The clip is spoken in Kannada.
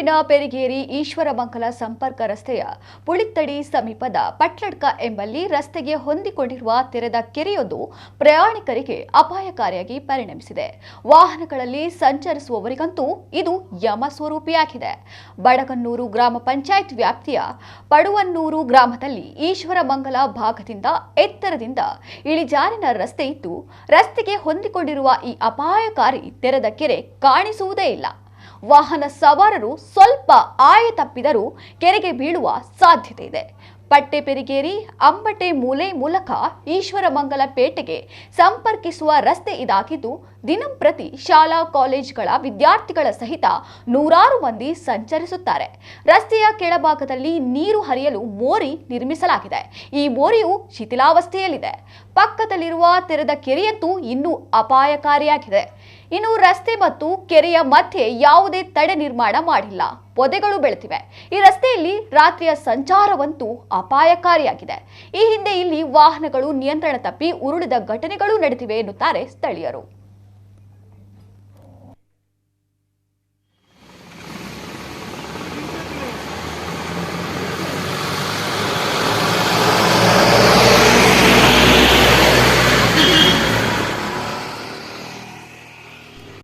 ಬೆಂಗಳೂರಿನ ಪೆರಿಗೇರಿ ಈಶ್ವರಮಂಗಲ ಸಂಪರ್ಕ ರಸ್ತೆಯ ಪುಳಿತ್ತಡಿ ಸಮೀಪದ ಪಟ್ಲಡ್ಕ ಎಂಬಲ್ಲಿ ರಸ್ತೆಗೆ ಹೊಂದಿಕೊಂಡಿರುವ ತೆರೆದ ಕೆರೆಯೊಂದು ಪ್ರಯಾಣಿಕರಿಗೆ ಅಪಾಯಕಾರಿಯಾಗಿ ಪರಿಣಮಿಸಿದೆ. ವಾಹನಗಳಲ್ಲಿ ಸಂಚರಿಸುವವರಿಗಂತೂ ಇದು ಯಮ ಸ್ವರೂಪಿಯಾಗಿದೆ. ಬಡಗನ್ನೂರು ಗ್ರಾಮ ಪಂಚಾಯತ್ ವ್ಯಾಪ್ತಿಯ ಪಡುವನ್ನೂರು ಗ್ರಾಮದಲ್ಲಿ ಈಶ್ವರಮಂಗಲ ಭಾಗದಿಂದ ಎತ್ತರದಿಂದ ಇಳಿಜಾರಿನ ರಸ್ತೆ ಇದ್ದು, ರಸ್ತೆಗೆ ಹೊಂದಿಕೊಂಡಿರುವ ಈ ಅಪಾಯಕಾರಿ ತೆರೆದ ಕೆರೆ ಕಾಣಿಸುವುದೇ ಇಲ್ಲ. ವಾಹನ ಸವಾರರು ಸ್ವಲ್ಪ ಆಯ ತಪ್ಪಿದರೂ ಕೆರೆಗೆ ಬೀಳುವ ಸಾಧ್ಯತೆ ಇದೆ. ಪಟ್ಟೆ ಪೆರಿಗೇರಿ, ಅಂಬಟೆ ಮೂಲೆ ಮೂಲಕ ಈಶ್ವರಮಂಗಲ ಪೇಟೆಗೆ ಸಂಪರ್ಕಿಸುವ ರಸ್ತೆ ಇದಾಗಿದ್ದು ದಿನಂಪ್ರತಿ ಶಾಲಾ, ಕಾಲೇಜುಗಳ ವಿದ್ಯಾರ್ಥಿಗಳ ಸಹಿತ ನೂರಾರು ಮಂದಿ ಸಂಚರಿಸುತ್ತಾರೆ. ರಸ್ತೆಯ ಕೆಳಭಾಗದಲ್ಲಿ ನೀರು ಹರಿಯಲು ಮೋರಿ ನಿರ್ಮಿಸಲಾಗಿದೆ. ಈ ಮೋರಿಯು ಶಿಥಿಲಾವಸ್ಥೆಯಲ್ಲಿದೆ. ಪಕ್ಕದಲ್ಲಿರುವ ತೆರೆದ ಕೆರೆಯಂತೂ ಇನ್ನೂ ಅಪಾಯಕಾರಿಯಾಗಿದೆ. ಇನ್ನು ರಸ್ತೆ ಮತ್ತು ಕೆರೆಯ ಮಧ್ಯೆ ಯಾವುದೇ ತಡೆ ನಿರ್ಮಾಣ ಮಾಡಿಲ್ಲ. ಪೊದೆಗಳು ಬೆಳೆತಿವೆ ಈ ರಸ್ತೆಯಲ್ಲಿ ರಾತ್ರಿಯ ಸಂಚಾರವಂತೂ ಅಪಾಯಕಾರಿಯಾಗಿದೆ. ಈ ಹಿಂದೆ ಇಲ್ಲಿ ವಾಹನಗಳು ನಿಯಂತ್ರಣ ತಪ್ಪಿ ಉರುಳಿದ ಘಟನೆಗಳು ನಡೆದಿವೆ ಎನ್ನುತ್ತಾರೆ ಸ್ಥಳೀಯರು.